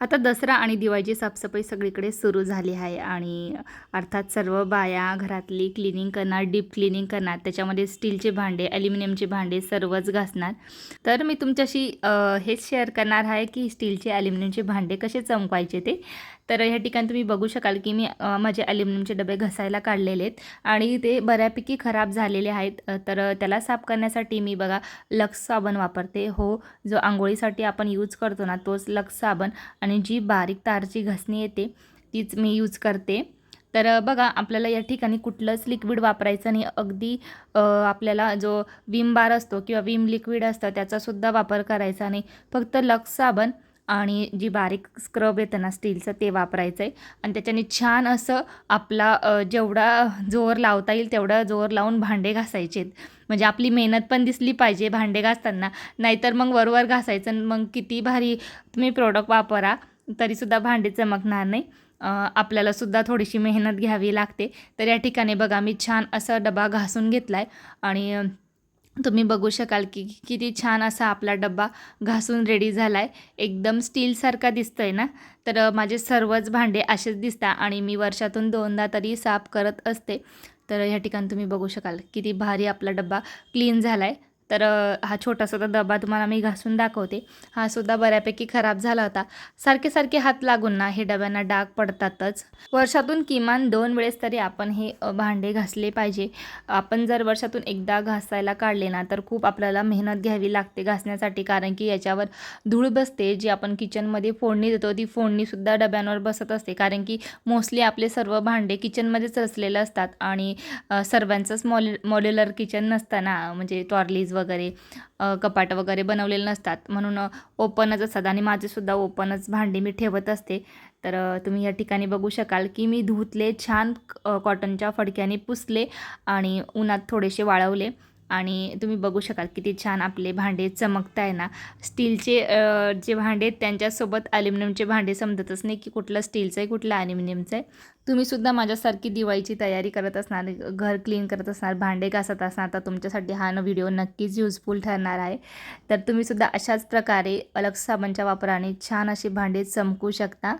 आता दसरा आणि दिवाळीची साफसफाई सगळीकडे सुरू झाली आहे आणि अर्थात सर्व बाया घरातली क्लिनिंग करणार डीप क्लिनिंग करणार त्याच्यामध्ये स्टीलचे भांडे ॲल्युमिनियमचे भांडे सर्वच घासणार. तर मी तुमच्याशी हेच शेअर करणार आहे की स्टीलचे ॲल्युमिनियमचे भांडे कसे चमकायचे ते. तर ह्या ठिकाणी तुम्ही बघू शकाल की मी माझे ॲल्युमिनियमचे डबे घसायला काढलेले आहेत आणि ते बऱ्यापैकी खराब झालेले आहेत. तर त्याला साफ करण्यासाठी मी बघा लक्स साबण वापरते. हो जो आंघोळीसाठी आपण यूज करतो ना तोच लक्स साबण. आणि जी बारीक तारची घसणी येते तीच मी यूज करते. तर बघा आपल्याला या ठिकाणी कुठलंच लिक्विड वापरायचं नाही. अगदी आपल्याला जो विम बार असतो किंवा विम लिक्विड असतं त्याचासुद्धा वापर करायचा नाही. फक्त लक्स साबण आणि जी बारीक स्क्रब येतं ना स्टीलचं ते वापरायचं आहे आणि त्याच्याने छान असं आपला जेवढा जोर लावता येईल तेवढा जोर लावून भांडे घासायचे म्हणजे आपली मेहनत पण दिसली पाहिजे भांडे घासताना. नाहीतर मग वरवर घासायचं आणि मग किती भारी तुम्ही प्रोडक्ट वापरा तरीसुद्धा भांडे चमकणार नाही. आपल्यालासुद्धा थोडीशी मेहनत घ्यावी लागते. तर या ठिकाणी बघा मी छान असा डबा घासून घेतला आहे आणि तुम्ही बघू शकाल की किती छान असा आपला डब्बा घासून रेडी झाला आहे एकदम स्टीलसारखा दिसतं आहे ना? तर माझे सर्वच भांडे असेच दिसतात आणि मी वर्षातून दोनदा तरी साफ करत असते. तर ह्या ठिकाणी तुम्ही बघू शकाल किती भारी आपला डब्बा क्लीन झाला आहे तर हा छोटासा डबा तुम्हाला मी घासून दाखवते. हा सुद्धा बऱ्यापैकी खराब झाला होता. सारखे सारखे हात लागून ना हे डब्यांना डाग पडतातच. वर्षातून किमान दोन वेळेस तरी आपण हे भांडे घासले पाहिजे. आपण जर वर्षातून एकदा घासायला काढले ना तर खूप आपल्याला मेहनत घ्यावी लागते घासण्यासाठी. कारण की याच्यावर धूळ बसते जी आपण किचनमध्ये फोडणी देतो ती फोडणीसुद्धा डब्यांवर बसत असते. कारण की मोस्टली आपले सर्व भांडे किचनमध्येच रचलेले असतात. आणि सर्वांचंच मॉल मॉड्युलर किचन नसतं ना म्हणजे टॉर्लीज वगैरे कपाट वगैरे बनवलेले नसतात. म्हणून ओपनच असतात आणि माझेसुद्धा ओपनच भांडी मी ठेवत असते. तर तुम्ही या ठिकाणी बघू शकाल की मी धुतले छान कॉटनच्या फडक्याने पुसले आणि उन्हात थोडेसे वाळवले. आणि तुम्ही बघू शकाल किती छान आपले भांडे चमकत आहे ना. स्टीलचे जे भांडे आहेत त्यांच्यासोबत ॲल्युमिनियमचे भांडे समजतच नाही की कुठलं स्टीलचं आहे कुठलं ॲल्युमिनियमचं आहे तुम्हीसुद्धा माझ्यासारखी दिवाळीची तयारी करत असणार घर क्लीन करत असणार भांडे घासत असणार तर तुमच्यासाठी हा न व्हिडिओ नक्कीच युजफुल ठरणार आहे. तर तुम्हीसुद्धा अशाच प्रकारे अलग साबणच्या वापराने छान अशी भांडे चमकू शकता.